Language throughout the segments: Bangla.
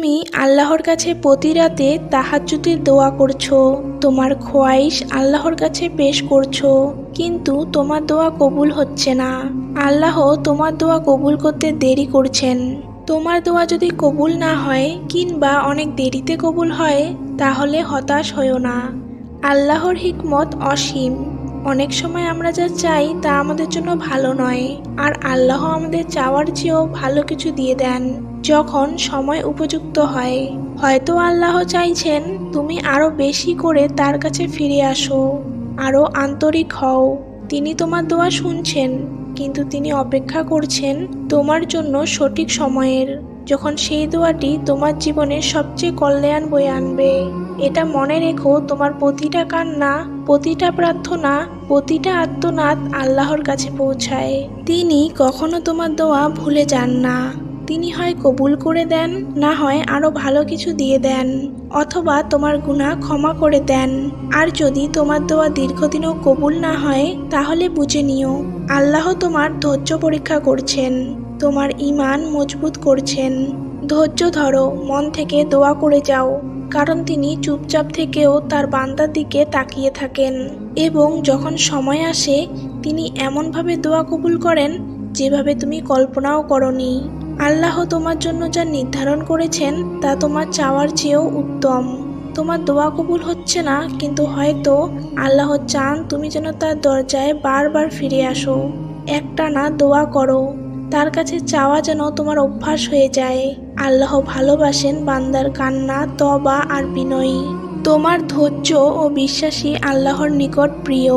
তুমি আল্লাহর কাছে প্রতি রাতে তাহাজ্জুদের দোয়া করছ, তোমার খোয়াইশ আল্লাহর কাছে পেশ করছ, কিন্তু তোমার দোয়া কবুল হচ্ছে না। আল্লাহ তোমার দোয়া কবুল করতে দেরি করছেন। তোমার দোয়া যদি কবুল না হয়, কিংবা অনেক দেরিতে কবুল হয়, তাহলে হতাশ হইও না। আল্লাহর হিকমত অসীম। অনেক সময় আমরা যা চাই, তা আমাদের জন্য ভালো নয়, আর আল্লাহ আমাদের চাওয়ার চেয়েও ভালো কিছু দিয়ে দেন। যখন সময় উপযুক্ত হয়, হয়তো আল্লাহ চাইছেন তুমি আরও বেশি করে তার কাছে ফিরে আসো, আরও আন্তরিক হও। তিনি তোমার দোয়া শুনছেন, কিন্তু তিনি অপেক্ষা করছেন তোমার জন্য সঠিক সময়ের। যখন সেই দোয়াটি তোমার জীবনের সবচেয়ে কল্যাণ বয়ে আনবে, এটা মনে রেখো তোমার প্রতিটা কান্না, প্রতিটা প্রার্থনা, প্রতিটা আত্মনাদ আল্লাহর কাছে পৌঁছায়। তিনি কখনো তোমার দোয়া ভুলে যান না। তিনি হয় কবুল করে দেন, না হয় আরও ভালো কিছু দিয়ে দেন, অথবা তোমার গুনাহ ক্ষমা করে দেন। আর যদি তোমার দোয়া দীর্ঘদিনও কবুল না হয়, তাহলে বুঝে নিও, আল্লাহ তোমার ধৈর্য পরীক্ষা করছেন, তোমার ইমান মজবুত করছেন। ধৈর্য ধরো, মন থেকে দোয়া করে যাও, কারণ তিনি চুপচাপ থেকেও তার বান্দার দিকে তাকিয়ে থাকেন। এবং যখন সময় আসে, তিনি এমনভাবে দোয়া কবুল করেন, যেভাবে তুমি কল্পনাও করনি। আল্লাহ তোমার জন্য যা নির্ধারণ করেছেন, তা তোমার চাওয়ার চেয়েও উত্তম। তোমার দোয়া কবুল হচ্ছে না, কিন্তু হয়তো আল্লাহ চান তুমি যেন তার দরজায় বারবার ফিরে আসো। একটা না দোয়া করো। তার কাছে চাওয়া যেন তোমার অভ্যাস হয়ে যায়। আল্লাহ ভালোবাসেন বান্দার কান্না তবা আর বিনয়ী। তোমার ধৈর্য ও বিশ্বাসী আল্লাহর নিকট প্রিয়।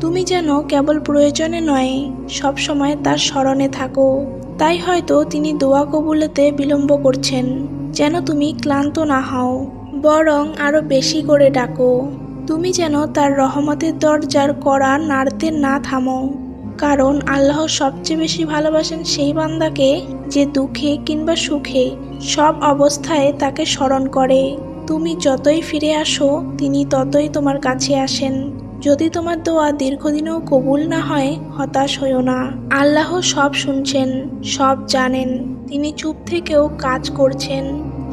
তুমি যেন কেবল প্রয়োজনে নয় সব সময় তার স্মরণে থাকো। তাই হয়তো তিনি দোয়া কবুলেতে বিলম্ব করছেন, যেন তুমি ক্লান্ত না হও, বরং আরও বেশি করে ডাকো। তুমি যেন তার রহমতের দরজার কড়া নাড়তে না থামো, কারণ আল্লাহ সবচেয়ে বেশি ভালোবাসেন সেই বান্দাকে যে দুঃখে কিংবা সুখে সব অবস্থায় তাকে স্মরণ করে। তুমি যতই ফিরে আসো, তিনি ততই তোমার কাছে আসেন। যদি তোমার দোয়া দীর্ঘদিনেও কবুল না হয়, হতাশ হইও না। আল্লাহ সব শুনছেন, সব জানেন। তিনি চুপ থেকেও কাজ করছেন।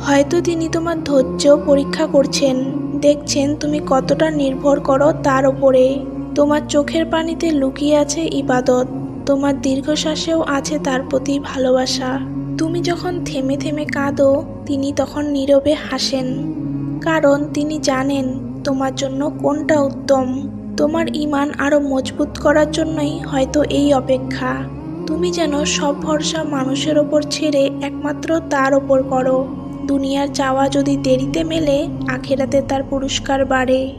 হয়তো তিনি তোমার ধৈর্য পরীক্ষা করছেন। দেখছেন তুমি কতটা নির্ভর করো তার ওপরে তোমার চোখের পানিতে লুকিয়ে আছে ইবাদত। তোমার দীর্ঘশ্বাসেও আছে তার প্রতি ভালোবাসা। তুমি যখন থেমে থেমে কাঁদো, তিনি তখন নীরবে হাসেন। কারণ তিনি জানেন তোমার জন্য কোনটা উত্তম। তোমার ইমান আরও মজবুত করার জন্যই হয়তো এই অপেক্ষা। তুমি যেন সব ভরসা মানুষের ওপর ছেড়ে একমাত্র তার ওপর করো। দুনিয়ার চাওয়া যদি দেরিতে মেলে, আখেরাতে তার পুরস্কার বাড়ে।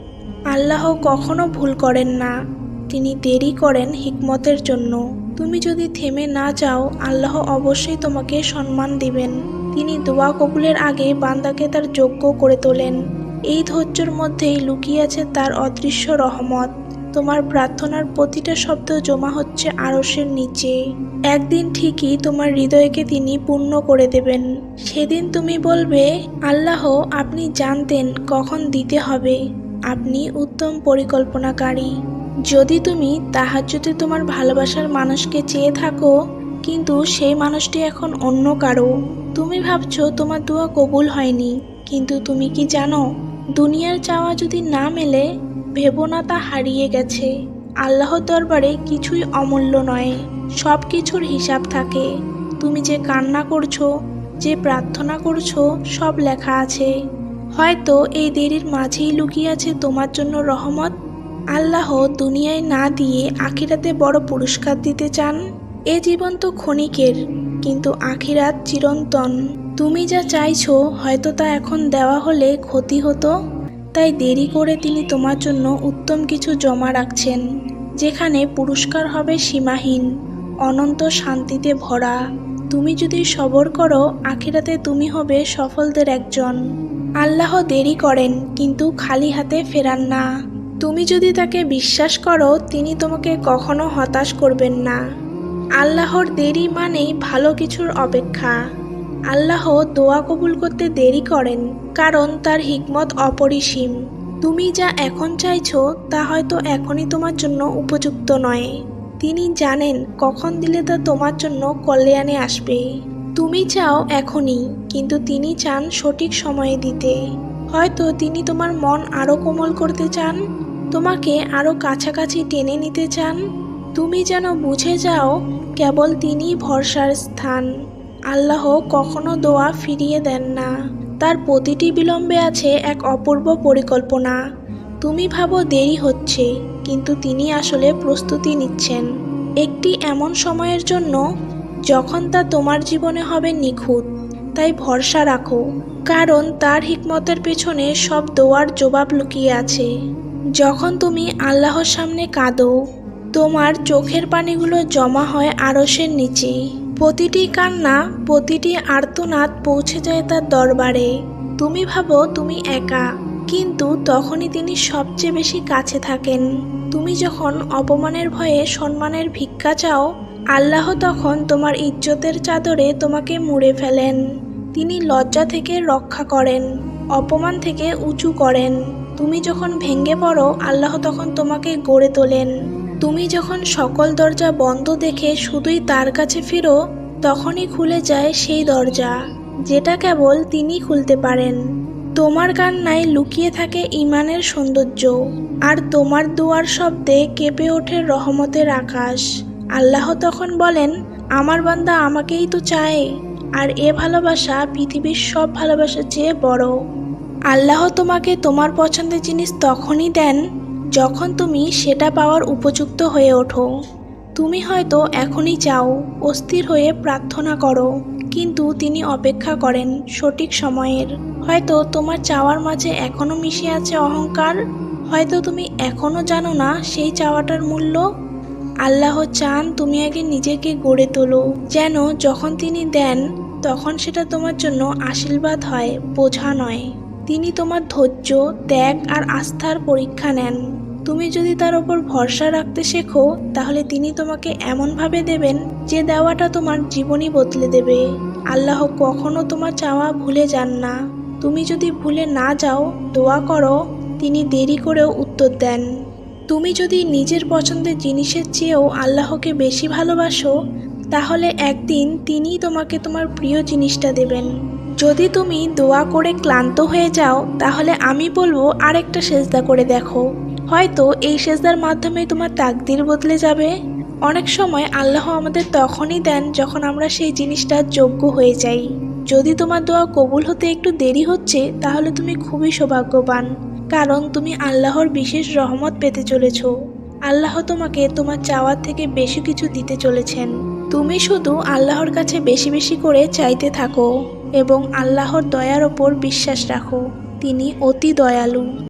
আল্লাহ কখনো ভুল করেন না। তিনি দেরি করেন হিকমতের জন্য। তুমি যদি থেমে না যাও, আল্লাহ অবশ্যই তোমাকে সম্মান দিবেন। তিনি দোয়া কবুলের আগে বান্দাকে তার যোগ্য করে তোলেন। এই ধৈর্যর মধ্যেই লুকিয়ে আছে তার অদৃশ্য রহমত। তোমার প্রার্থনার প্রতিটা শব্দ জমা হচ্ছে আরসের নিচে। একদিন ঠিকই তোমার হৃদয়কে তিনি পূর্ণ করে দেবেন। সেদিন তুমি বলবে, আল্লাহ, আপনি জানতেন কখন দিতে হবে। আপনি উত্তম পরিকল্পনাকারী। যদি তুমি তাহাজ্জুদে তোমার ভালোবাসার মানুষকে চেয়ে থাকো, কিন্তু সেই মানুষটি এখন অন্য কারও। তুমি ভাবছ তোমার দোয়া কবুল হয়নি, কিন্তু তুমি কি জানো দুনিয়ার চাওয়া যদি না মেলে, ভেবো না তা হারিয়ে গেছে। আল্লাহর দরবারে কিছুই অমূল্য নয় সব কিছুর হিসাব থাকে। তুমি যে কান্না করছ, যে প্রার্থনা করছ, সব লেখা আছে। হয়তো এই দেরির মাঝেই লুকিয়ে আছে তোমার জন্য রহমত। আল্লাহ দুনিয়ায় না দিয়ে আখিরাতে বড় পুরস্কার দিতে চান। এ জীবন তো ক্ষণিকের, কিন্তু আখিরাত চিরন্তন। তুমি যা চাইছো, হয়তো তা এখন দেওয়া হলে ক্ষতি হতো। তাই দেরি করে তিনি তোমার জন্য উত্তম কিছু জমা রাখছেন, যেখানে পুরস্কার হবে সীমাহীন, অনন্ত শান্তিতে ভরা। তুমি যদি সবর করো, আখিরাতে তুমি হবে সফলদের একজন। আল্লাহ দেরি করেন, কিন্তু খালি হাতে ফেরান না। তুমি যদি তাকে বিশ্বাস করো, তিনি তোমাকে কখনো হতাশ করবেন না। আল্লাহর দেরি মানেই ভালো কিছুর অপেক্ষা। আল্লাহ দোয়া কবুল করতে দেরি করেন, কারণ তার হিকমত অপরিসীম। তুমি যা এখন চাইছো, তা হয়তো এখনই তোমার জন্য উপযুক্ত নয়। তিনি জানেন কখন দিলে তা তোমার জন্য কল্যাণে আসবে। তুমি চাও এখনই, কিন্তু তিনি চান সঠিক সময়ে দিতে। হয়তো তিনি তোমার মন আরও কোমল করতে চান, তোমাকে আরও কাছাকাছি টেনে নিতে চান। তুমি যেন বুঝে যাও, কেবল তিনিই ভরসার স্থান। আল্লাহ কখনো দোয়া ফিরিয়ে দেন না। তার প্রতিটি বিলম্বে আছে এক অপূর্ব পরিকল্পনা। তুমি ভাবো দেরি হচ্ছে, কিন্তু তিনি আসলে প্রস্তুতি নিচ্ছেন। একটি এমন সময়ের জন্য, যখন তা তোমার জীবনে হবে নিখুঁত, তাই ভরসা রাখো, কারণ তার হিকমতের পেছনে সব দোয়ার জবাব লুকিয়ে আছে। যখন তুমি আল্লাহর সামনে কাঁদো, তোমার চোখের পানিগুলো জমা হয় আড়সের নিচে। প্রতিটি কান্না, প্রতিটি আর্তনাদ পৌঁছে যায় তার দরবারে। তুমি ভাবো তুমি একা, কিন্তু তখনই তিনি সবচেয়ে বেশি কাছে থাকেন। তুমি যখন অপমানের ভয়ে সম্মানের ভিক্ষা চাও, আল্লাহ তখন তোমার ইজ্জতের চাদরে তোমাকে মুড়ে ফেলেন। তিনি লজ্জা থেকে রক্ষা করেন, অপমান থেকে উঁচু করেন। তুমি যখন ভেঙে পড়ো, আল্লাহ তখন তোমাকে গড়ে তোলেন। তুমি যখন সকল দরজা বন্ধ দেখে শুধুই তার কাছে ফিরো, তখনই খুলে যায় সেই দরজা, যেটা কেবল তিনি খুলতে পারেন। তোমার কান্নায় লুকিয়ে থাকে ইমানের সৌন্দর্য, আর তোমার দুয়ার শব্দে কেঁপে ওঠে রহমতের আকাশ। আল্লাহ তখন বলেন, আমার বান্দা আমাকেই তো চায়, আর এ ভালোবাসা পৃথিবীর সব ভালোবাসার চেয়ে বড়। আল্লাহ তোমাকে তোমার পছন্দের জিনিস তখনই দেন যখন তুমি সেটা পাওয়ার উপযুক্ত হয়ে ওঠো, তুমি হয়তো এখনই চাও, অস্থির হয়ে প্রার্থনা করো। কিন্তু তিনি অপেক্ষা করেন সঠিক সময়ের। হয়তো তোমার চাওয়ার মাঝে এখনও মিশে আছে অহংকার। হয়তো তুমি এখনও জানো না সেই চাওয়াটার মূল্য। আল্লাহ চান তুমি আগে নিজেকে গড়ে তোলো। যেন যখন তিনি দেন, তখন সেটা তোমার জন্য আশীর্বাদ হয়, বোঝা নয়। তিনি তোমার ধৈর্য, ত্যাগ আর আস্থার পরীক্ষা নেন। তুমি যদি তার ওপর ভরসা রাখতে শেখো, তাহলে তিনি তোমাকে এমনভাবে দেবেন যে দেওয়াটা তোমার জীবনই বদলে দেবে। আল্লাহ কখনো তোমার চাওয়া ভুলে যান না। তুমি যদি ভুলে না যাও, দোয়া করো, তিনি দেরি করেও উত্তর দেন। তুমি যদি নিজের পছন্দের জিনিসের চেয়েও আল্লাহকে বেশি ভালোবাসো, তাহলে একদিন তিনিই তোমাকে তোমার প্রিয় জিনিসটা দেবেন। যদি তুমি দোয়া করে ক্লান্ত হয়ে যাও, তাহলে আমি বলব আরেকটা সেজদা করে দেখো। হয়তো এই সেজদার মাধ্যমে তোমার তাকদির বদলে যাবে। অনেক সময় আল্লাহ আমাদের তখনই দেন যখন আমরা সেই জিনিসটার যোগ্য হয়ে যাই। যদি তোমার দোয়া কবুল হতে একটু দেরি হচ্ছে, তাহলে তুমি খুবই সৌভাগ্যবান, কারণ তুমি আল্লাহর বিশেষ রহমত পেতে চলেছ। আল্লাহ তোমাকে তোমার চাওয়ার থেকে বেশি কিছু দিতে চলেছেন। তুমি শুধু আল্লাহর কাছে বেশি বেশি করে চাইতে থাকো। এবং আল্লাহর দয়ার ওপর বিশ্বাস রাখো। তিনি অতি দয়ালু।